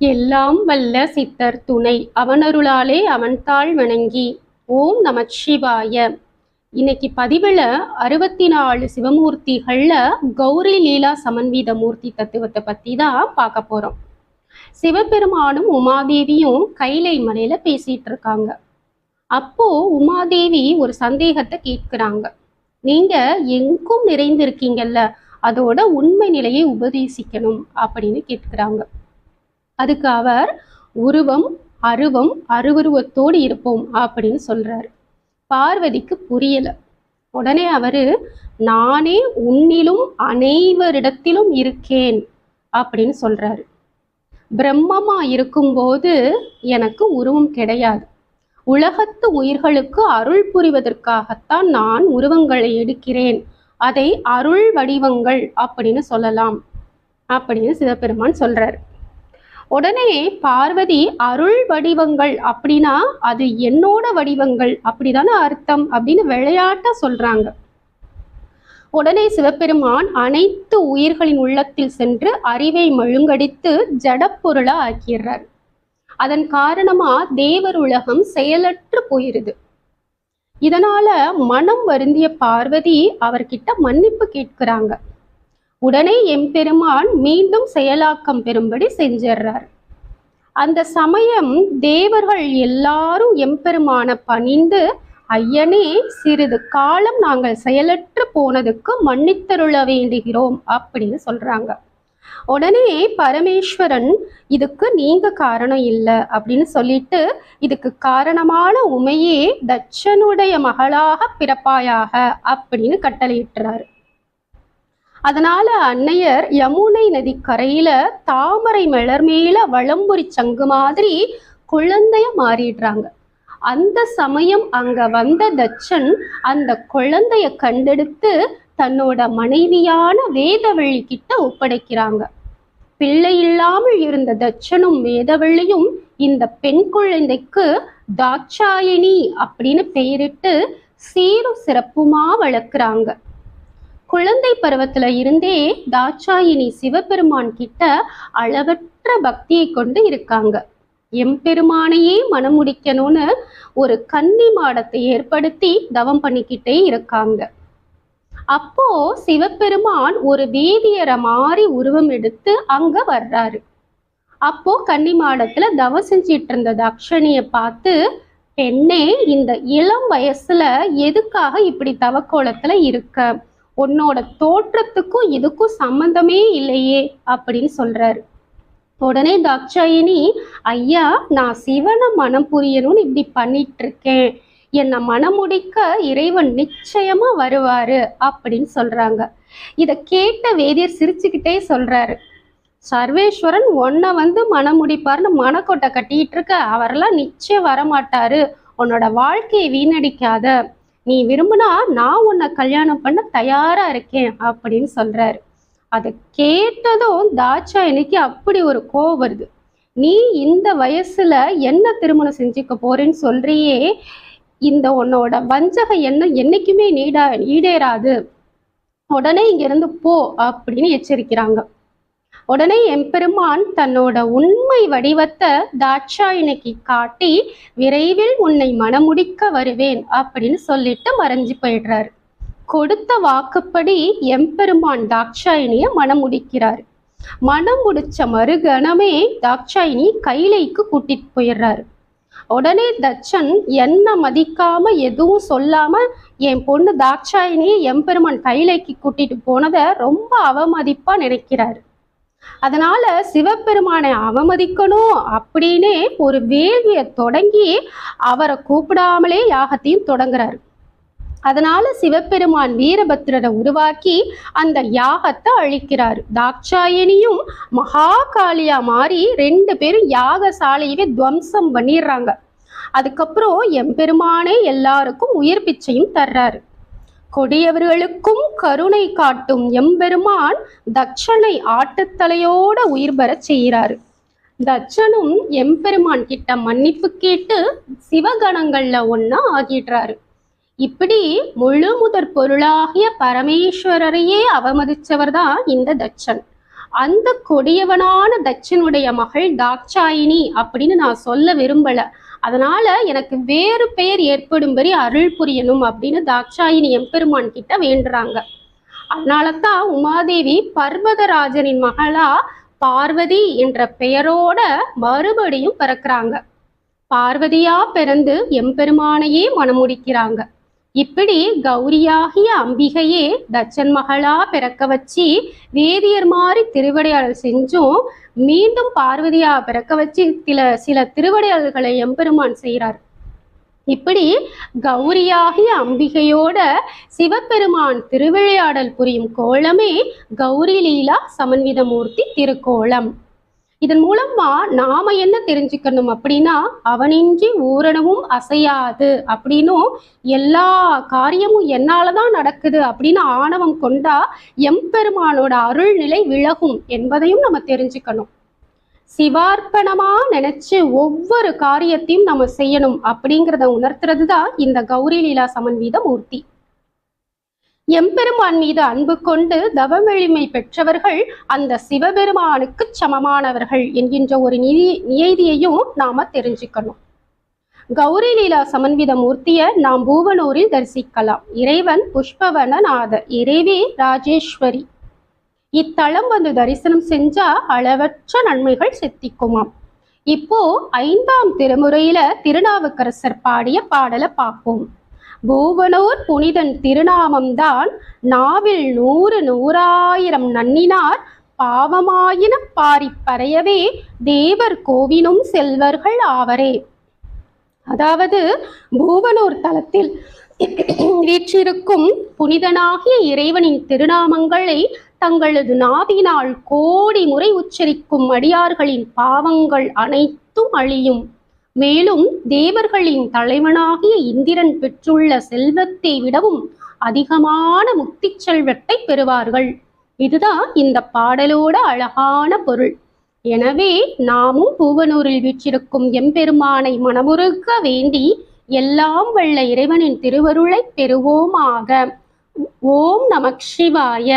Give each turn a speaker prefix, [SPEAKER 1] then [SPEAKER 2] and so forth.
[SPEAKER 1] எல்லாம் வல்ல சித்தர் துணை. அவனருளாலே அவன்தாள் வணங்கி. ஓம் நமச்சிவாய. இன்னைக்கு பதிவில் அறுபத்தி நாலு சிவமூர்த்திகள்ல கௌரி லீலா சமன்வீத மூர்த்தி தத்துவத்தை பற்றி தான் பார்க்க போறோம். சிவபெருமானும் உமாதேவியும் கைலை மலையில பேசிட்டு இருக்காங்க. அப்போ உமாதேவி ஒரு சந்தேகத்தை கேட்குறாங்க. நீங்க எங்கும் நிறைந்திருக்கீங்கல்ல அதோட உண்மை நிலையை உபதேசிக்கணும் அப்படின்னு கேட்குறாங்க. அதுக்கு அவர் உருவம் அருவம் அருவுருவத்தோடு இருப்போம் அப்படின்னு சொல்றாரு. பார்வதிக்கு புரியல. உடனே அவரு நானே உன்னிலும் அனைவரிடத்திலும் இருக்கேன் அப்படின்னு சொல்றாரு. பிரம்மமா இருக்கும்போது எனக்கு உருவம் கிடையாது. உலகத்து உயிர்களுக்கு அருள் புரிவதற்காகத்தான் நான் உருவங்களை எடுக்கிறேன். அதை அருள் வடிவங்கள் அப்படின்னு சொல்லலாம் அப்படின்னு சிவபெருமான் சொல்றாரு. உடனே பார்வதி அருள் வடிவங்கள் அப்படின்னா அது என்னோட வடிவங்கள் அப்படிதானே அர்த்தம் அப்படின்னு விளையாட்டா சொல்றாங்க. உடனே சிவபெருமான் அனைத்து உயிர்களின் உள்ளத்தில் சென்று அறிவை மழுங்கடித்து ஜடப்பொருளா ஆக்கிடுறார். அதன் காரணமா தேவர் உலகம் செயலற்று போயிருது. இதனால மனம் வருந்திய பார்வதி அவர்கிட்ட மன்னிப்பு கேட்கிறாங்க. உடனே எம்பெருமான் மீண்டும் செயலாக்கம் பெறும்படி செஞ்சிடுறார். அந்த சமயம் தேவர்கள் எல்லாரும் எம்பெருமான பணிந்து ஐயனே சிறிது காலம் நாங்கள் செயலற்று போனதுக்கு மன்னித்தருள வேண்டுகிறோம் அப்படின்னு சொல்றாங்க. உடனே பரமேஸ்வரன் இதுக்கு நீங்க காரணம் இல்லை அப்படின்னு சொல்லிட்டு இதுக்கு காரணமான உமையே தட்சனுடைய மகளாக பிறப்பாயாக அப்படின்னு கட்டளையிட்டுறாரு. அதனால அன்னையர் யமுனை நதி கரையில தாமரை மலர் மேல வளம்புரி சங்கு மாதிரி குழந்தைய மாறிடுறாங்க. அந்த சமயம் அங்க வந்த தட்சன் அந்த குழந்தைய கண்டெடுத்து தன்னோட மனைவியான வேதவள்ளி கிட்ட ஒப்படைக்கிறாங்க. பிள்ளை இல்லாமல் இருந்த தட்சனும் வேதவள்ளியும் இந்த பெண் குழந்தைக்கு தாட்சாயணி அப்படின்னு பெயரிட்டு சீரும் சிறப்புமா வளர்க்குறாங்க. குழந்தை பருவத்துல இருந்தே தாட்சாயினி சிவபெருமான் கிட்ட அளவற்ற பக்தியை கொண்டு இருக்காங்க. எம்பெருமானையே மனமுடிக்கணும்னு ஒரு கன்னி மாடத்தை ஏற்படுத்தி தவம் பண்ணிக்கிட்டே இருக்காங்க. அப்போ சிவபெருமான் ஒரு வேதியரை மாறி உருவம் எடுத்து அங்க வர்றாரு. அப்போ கன்னி மாடத்துல தவம் செஞ்சிட்டு இருந்த தக்ஷணிய பார்த்து பெண்ணே இந்த இளம் வயசுல எதுக்காக இப்படி தவக்கோலத்துல இருக்க? உன்னோட தோற்றத்துக்கும் இதுக்கும் சம்பந்தமே இல்லையே அப்படின்னு சொல்றாரு. உடனே தாட்சாயினி ஐயா நான் சிவனை மனம் புரியணும்னு இப்படி பண்ணிட்டு இருக்கேன் என்னை மனமுடிக்க இறைவன் நிச்சயமா வருவாரு அப்படின்னு சொல்றாங்க. இத கேட்ட வேதியர் சிரிச்சுக்கிட்டே சொல்றாரு. சர்வேஸ்வரன் உன்னை வந்து மனமுடிப்பார்னு மனக்கொட்டை கட்டிட்டு இருக்க அவரெல்லாம் நிச்சயம் வரமாட்டாரு. உன்னோட வாழ்க்கையை வீணடிக்காத. நீ விரும்பினா நான் உன்னை கல்யாணம் பண்ண தயாரா இருக்கேன் அப்படின்னு சொல்றாரு. அதை கேட்டதும் தாட்சாயணிக்கு அப்படி ஒரு கோவம் வருது. நீ இந்த வயசுல என்ன திருமணம் செஞ்சுக்க போறேன்னு சொல்றியே இந்த உன்னோட வஞ்சக எண்ணம் என்னைக்குமே நீடா ஈடேறாது. உடனே இங்கிருந்து போ அப்படின்னு எச்சரிக்கிறாங்க. உடனே எம்பெருமான் தன்னோட உண்மை வடிவத்தை தாட்சாயணிக்கு காட்டி விரைவில் உன்னை மனமுடிக்க வருவேன் அப்படின்னு சொல்லிட்டு மறைஞ்சு போயிடுறாரு. கொடுத்த வாக்குப்படி எம்பெருமான் தாட்சாயினிய மனமுடிக்கிறார் மனம் முடிச்ச மறுகணமே தாட்சாயினி கைலைக்கு கூட்டிட்டு போயிடுறாரு. உடனே தச்சன் என்ன மதிக்காம எதுவும் சொல்லாம என் பொண்ணு தாட்சாயினியை எம்பெருமான் கைலைக்கு கூட்டிட்டு போனதை ரொம்ப அவமதிப்பா நினைக்கிறாரு. அதனால சிவபெருமானை அவமதிக்கணும் அப்படின்னே ஒரு வேள்வியை தொடங்கி அவரை கூப்பிடாமலே யாகத்தையும் தொடங்குறாரு. அதனால சிவபெருமான் வீரபத்ரரை உருவாக்கி அந்த யாகத்தை அழிக்கிறாரு. தாட்சாயணியும் மகாகாளியா மாறி ரெண்டு பேரும் யாகசாலையவே துவம்சம் பண்ணிடுறாங்க. அதுக்கப்புறம் எம்பெருமானே எல்லாருக்கும் உயிர் பிச்சையும் தர்றாரு. கொடியவர்களுக்கும் கருணை காட்டும் எம்பெருமான் தட்சனை ஆட்டுத்தலையோட உயிர் பெறச் செய்கிறாரு. தட்சனும் எம்பெருமான் கிட்ட மன்னிப்பு கேட்டு சிவகணங்கள்ல ஒன்னா ஆகிடுறாரு. இப்படி முழு முதற் பொருளாகிய பரமேஸ்வரரையே அவமதிச்சவர் தான் இந்த தட்சன். அந்த கொடியவனான தட்சனுடைய மகள் தாக்சாயினி அப்படின்னு நான் சொல்ல விரும்பல. அதனால எனக்கு வேறு பெயர் ஏற்படும்படி அருள் புரியணும் அப்படின்னு தாக்சாயினி எம்பெருமான் கிட்ட வேண்டுறாங்க. அதனால தான் உமாதேவி பர்வதராஜனின் மகளா பார்வதி என்ற பெயரோட மறுபடியும் பிறக்கிறாங்க. பார்வதியா பிறந்து எம்பெருமானையே மணமுடிக்கிறாங்க. இப்படி கௌரியாகிய அம்பிகையே தச்சன் மகளா பிறக்க வச்சு வேதியர் மாதிரி திருவிடையாடல் செஞ்சும் மீண்டும் பார்வதியா பிறக்க வச்சு சில சில திருவிடையாளர்களை எம்பெருமான் செய்கிறார். இப்படி கௌரியாகிய அம்பிகையோட சிவபெருமான் திருவிளையாடல் புரியும் கோலமே கௌரி லீலா சமன்விதமூர்த்தி திருக்கோலம். இதன் மூலமா நாம என்ன தெரிஞ்சுக்கணும் அப்படின்னா அவனின்றி ஊரணமும் அசையாது அப்படின்னும் எல்லா காரியமும் என்னாலதான் நடக்குது அப்படின்னு ஆணவம் கொண்டா எம்பெருமானோட அருள்நிலை விலகும் என்பதையும் நம்ம தெரிஞ்சுக்கணும். சிவார்ப்பணமா நினைச்சு ஒவ்வொரு காரியத்தையும் நம்ம செய்யணும் அப்படிங்கிறத உணர்த்துறது தான் இந்த கௌரி லீலா சமன்வீத மூர்த்தி. எம்பெருமான் மீது அன்பு கொண்டு தவமெளிமை பெற்றவர்கள் அந்த சிவபெருமானுக்கு சமமானவர்கள் என்கின்ற ஒரு நிதி நியதியையும் நாம தெரிஞ்சுக்கணும். கௌரி லீலா சமன்வித மூர்த்தியை நாம் பூவனூரில் தரிசிக்கலாம். இறைவன் புஷ்பவனநாத இறைவி ராஜேஸ்வரி. இத்தலம் வந்து தரிசனம் செஞ்சா அளவற்ற நன்மைகள் சித்திக்குமாம். இப்போ ஐந்தாம் திருமுறையில திருநாவுக்கரசர் பாடிய பாடலை பார்ப்போம். பூவனூர் புனிதன் திருநாமம்தான் நாவில் நூறு நூறாயிரம் நன்னினார். பாவமாயின பாரிப்பறையவே தேவர் கோவினும் செல்வர்கள் ஆவரே. அதாவது பூவனூர் தலத்தில் வீற்றிருக்கும் புனிதனாகிய இறைவனின் திருநாமங்களை தங்களது நாவினால் கோடி முறை உச்சரிக்கும் அடியார்களின் பாவங்கள் அனைத்தும் அழியும். மேலும் தேவர்களின் தலைவனாகிய இந்திரன் பெற்றுள்ள செல்வத்தை விடவும் அதிகமான முக்தி செல்வத்தை பெறுவார்கள். இதுதான் இந்த பாடலோட அழகான பொருள். எனவே நாமும் பூவனூரில் வீற்றிருக்கும் எம்பெருமானை மனமுருக வேண்டி எல்லாம் வல்ல இறைவனின் திருவருளை பெறுவோமாக. ஓம் நமக் சிவாய.